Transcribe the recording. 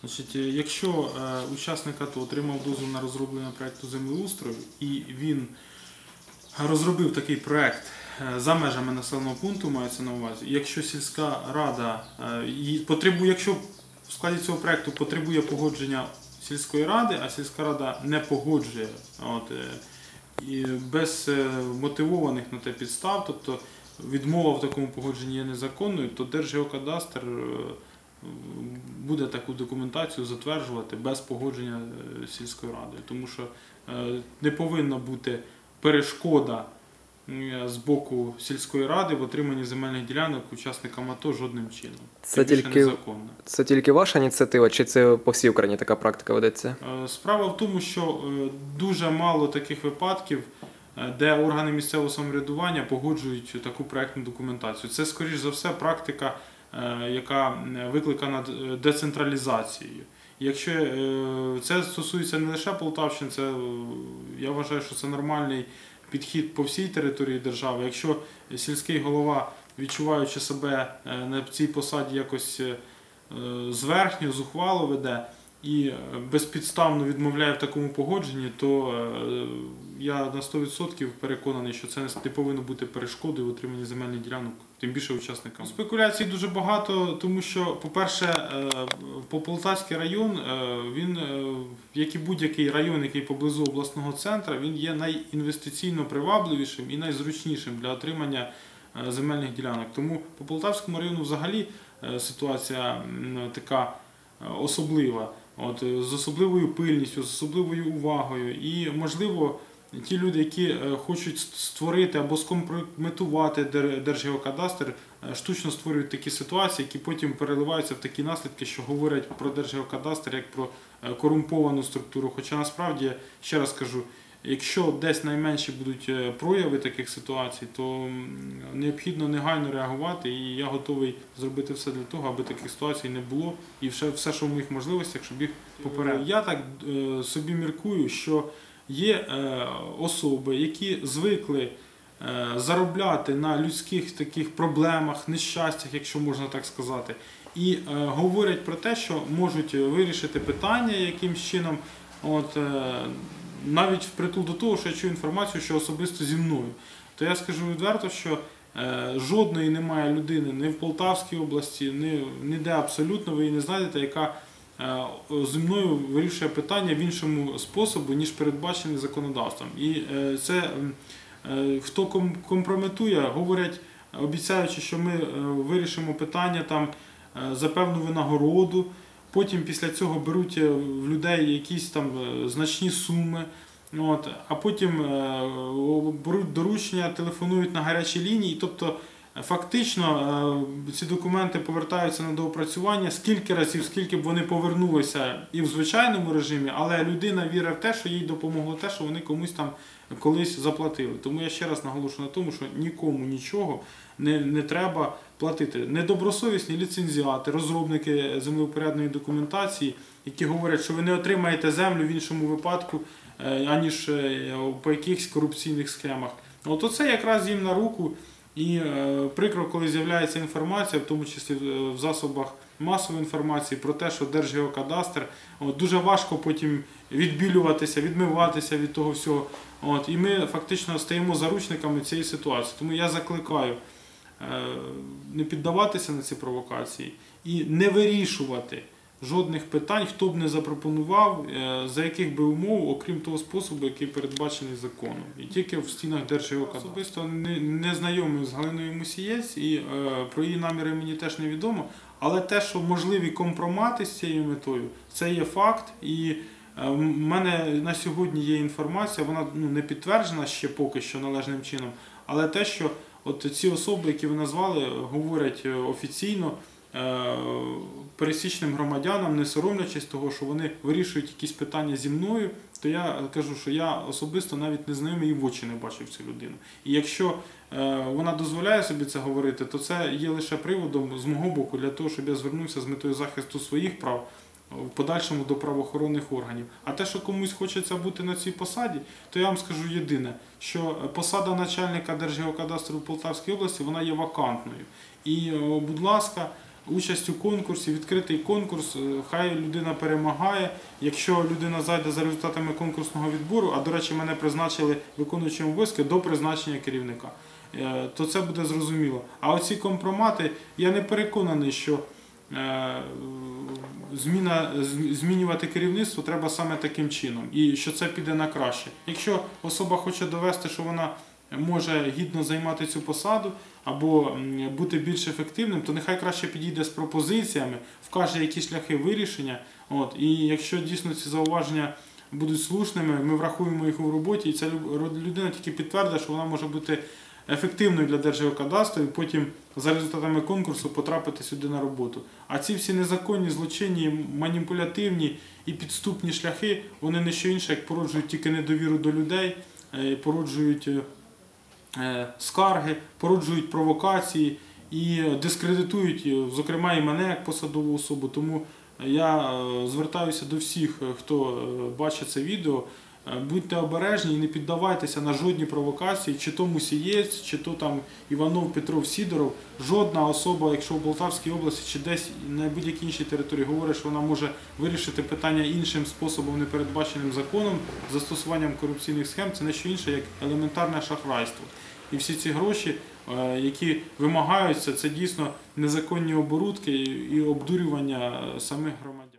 Значить, е, якщо е, учасник АТО отримав дозвіл на розроблення проекту землеустрою і він розробив такий проект е, за межами населеного пункту, мається на увазі, якщо сільська рада потребує, якщо в складі цього проекту потребує погодження сільської ради, а сільська рада не погоджує от, і без мотивованих на те підстав, тобто відмова в такому погодженні є незаконною, то Держгеокадастр буде таку документацію затверджувати без погодження е, сільською радою, тому що е, не повинна бути перешкода з боку сільської ради в отриманні земельних ділянок учасникам АТО жодним чином. Це тільки- незаконно. Це тільки ваша ініціатива, чи це по всій Україні така практика ведеться? Е, Справа в тому, що е, дуже мало таких випадків, е, де органи місцевого самоврядування погоджують таку проектну документацію. Це, скоріш за все, практика, е, яка е, викликана е, децентралізацією. Якщо е, це стосується не лише Полтавщини, це я вважаю, що це нормальний підхід по всій території держави. Якщо сільський голова, відчуваючи себе на цій посаді якось зверхньо, зухвало веде і е, безпідставно відмовляє в такому погодженні, то е, я на 100% переконаний, що це не повинно бути перешкодою в отриманні земельних ділянок, тим більше учасникам. Спекуляцій дуже багато, тому що, по-перше, е, по Полтавський район, він, як і будь-який район, який поблизу обласного центру, він є найінвестиційно привабливішим і найзручнішим для отримання земельних ділянок. Тому по Полтавському району взагалі ситуація така особлива. От, е, з особливою пильністю, з особливою увагою. І, можливо, ті люди, які е, хочуть створити або скомпрометувати Дер- Держгеокадастр, е, штучно створюють такі ситуації, які потім переливаються в такі наслідки, що говорять про Держгеокадастр як про корумповану структуру. Хоча насправді, ще раз кажу, якщо десь найменші будуть е, прояви таких ситуацій, то необхідно негайно реагувати, і я готовий зробити все для того, аби таких ситуацій не було, і все, все що в моїх можливостях, щоб їх попередити. Я так е, собі міркую, що є е, особи, які звикли е, заробляти на людських таких проблемах, нещастях, якщо можна так сказати, і е, говорять про те, що можуть вирішити питання якимсь чином. От, е, навіть впритул до того, що я чую інформацію, що особисто зі мною, то я скажу відверто, що е, жодної немає людини ні в Полтавській області, ні, ніде абсолютно ви її не знайдете, яка е, зі мною вирішує питання в іншому способу, ніж передбачений законодавством. І е, це хто компрометує, говорять, обіцяючи, що ми вирішимо питання там за певну винагороду. Потім після цього беруть е, в людей якісь там е, значні суми. От, а потім е, беруть доручення, телефонують на гарячі лінії. Тобто, фактично е, ці документи повертаються на доопрацювання скільки разів, скільки б вони повернулися і в звичайному режимі, але людина вірить в те, що їй допомогло те, що вони комусь там колись заплатили. Тому я ще раз наголошую на тому, що нікому нічого не, не треба платити. Недобросовісні ліцензіати, розробники землеупорядної документації, які говорять, що ви не отримаєте землю в іншому випадку, е, аніж е, по якихось корупційних схемах. От оце якраз їм на руку. І е, прикро, коли з'являється інформація, в тому числі в- в засобах масової інформації про те, що Держгеокадастр, дуже важко потім відбілюватися, відмиватися від того всього. От, і ми фактично стаємо заручниками цієї ситуації. Тому я закликаю е, не піддаватися на ці провокації і не вирішувати жодних питань, хто б не запропонував, е, за яких би умов, окрім того способу, який передбачений законом. І тільки в стінах Держгеокадастру. Особисто не, не знайомий з Галиною Мусієць і е, про її наміри мені теж не відомо. Але те, що можливі компромати з цією метою, це є факт. І е, в мене на сьогодні є інформація, вона ну, не підтверджена ще поки що належним чином, але те, що от ці особи, які ви назвали, говорять е, офіційно е, пересічним громадянам, не соромлячись того, що вони вирішують якісь питання зі мною, то я кажу, що я особисто навіть не знайомий і в очі не бачив цю людину. І якщо е, вона дозволяє собі це говорити, то це є лише приводом з мого боку для того, щоб я звернувся з метою захисту своїх прав в подальшому до правоохоронних органів. А те, що комусь хочеться бути на цій посаді, то я вам скажу єдине, що посада начальника Держгеокадастру в Полтавській області вона є вакантною. І, будь ласка, участь у конкурсі, відкритий конкурс, е, хай людина перемагає. Якщо людина зайде за результатами конкурсного відбору, а до речі, мене призначили виконуючим обов'язки до призначення керівника, е, то це буде зрозуміло. А оці компромати, я не переконаний, що е, зміна, змінювати керівництво треба саме таким чином, і що це піде на краще. Якщо особа хоче довести, що вона може гідно займати цю посаду або бути більш ефективним, то нехай краще підійде з пропозиціями, вкаже які шляхи вирішення. От, і якщо дійсно ці зауваження будуть слушними, ми врахуємо їх у роботі, і ця лю- людина тільки підтвердить, що вона може бути ефективною для Держгеокадастру і потім за результатами конкурсу потрапити сюди на роботу. А ці всі незаконні, злочинні, маніпулятивні і підступні шляхи, вони не що інше, як породжують тільки недовіру до людей, е, породжують е, скарги, породжують провокації і дискредитують, е, зокрема, і мене як посадову особу. Тому я е, звертаюся до всіх, е, хто е, бачить це відео. Е, Будьте обережні і не піддавайтеся на жодні провокації, чи то Мусієць, чи то там Іванов, Петров, Сідоров. Жодна особа, якщо в Полтавській області чи десь на будь-якій іншій території говорить, що вона може вирішити питання іншим способом, не передбаченим законом, застосуванням корупційних схем, це не що інше, як елементарне шахрайство. І всі ці гроші, е, які вимагаються, це дійсно незаконні оборудки і обдурювання е, самих громадян.